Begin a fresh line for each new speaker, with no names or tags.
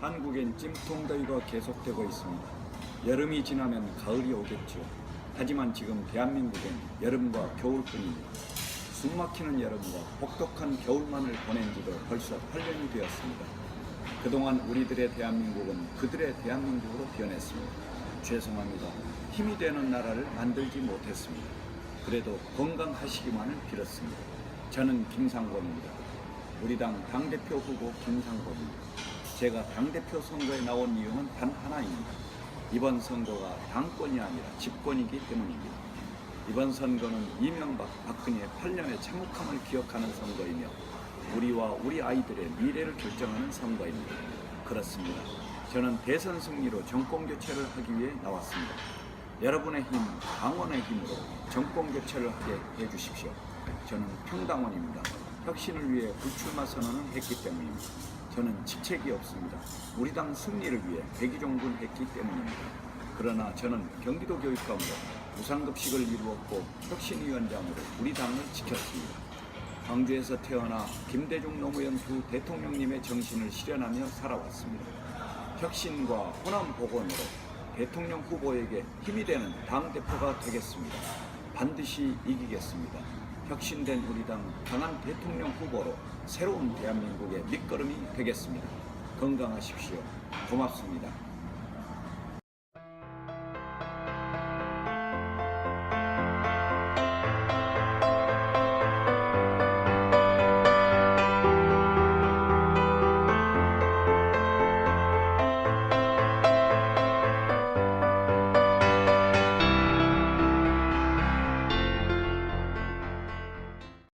한국엔 찜통더위가 계속되고 있습니다. 여름이 지나면 가을이 오겠죠. 하지만 지금 대한민국엔 여름과 겨울뿐입니다. 숨막히는 여름과 혹독한 겨울만을 보낸 지도 벌써 8년이 되었습니다. 그동안 우리들의 대한민국은 그들의 대한민국으로 변했습니다. 죄송합니다. 힘이 되는 나라를 만들지 못했습니다. 그래도 건강하시기만을 빌었습니다. 저는 김상곤입니다. 우리 당 당대표 후보 김상곤입니다. 제가 당대표 선거에 나온 이유는 단 하나입니다. 이번 선거가 당권이 아니라 집권이기 때문입니다. 이번 선거는 이명박, 박근혜의 8년의 참혹함을 기억하는 선거이며 우리와 우리 아이들의 미래를 결정하는 선거입니다. 그렇습니다. 저는 대선 승리로 정권 교체를 하기 위해 나왔습니다. 여러분의 힘, 당원의 힘으로 정권 교체를 하게 해주십시오. 저는 평당원입니다. 혁신을 위해 불출마 선언을 했기 때문입니다. 저는 직책이 없습니다. 우리 당 승리를 위해 백의종군 했기 때문입니다. 그러나 저는 경기도 교육감으로 무상급식을 이루었고 혁신위원장으로 우리 당을 지켰습니다. 광주에서 태어나 김대중 노무현 두 대통령님의 정신을 실현하며 살아왔습니다. 혁신과 호남 복원으로 대통령 후보에게 힘이 되는 당 대표가 되겠습니다. 반드시 이기겠습니다. 혁신된 우리 당 강한 대통령 후보로 새로운 대한민국의 밑거름이 되겠습니다. 건강하십시오. 고맙습니다.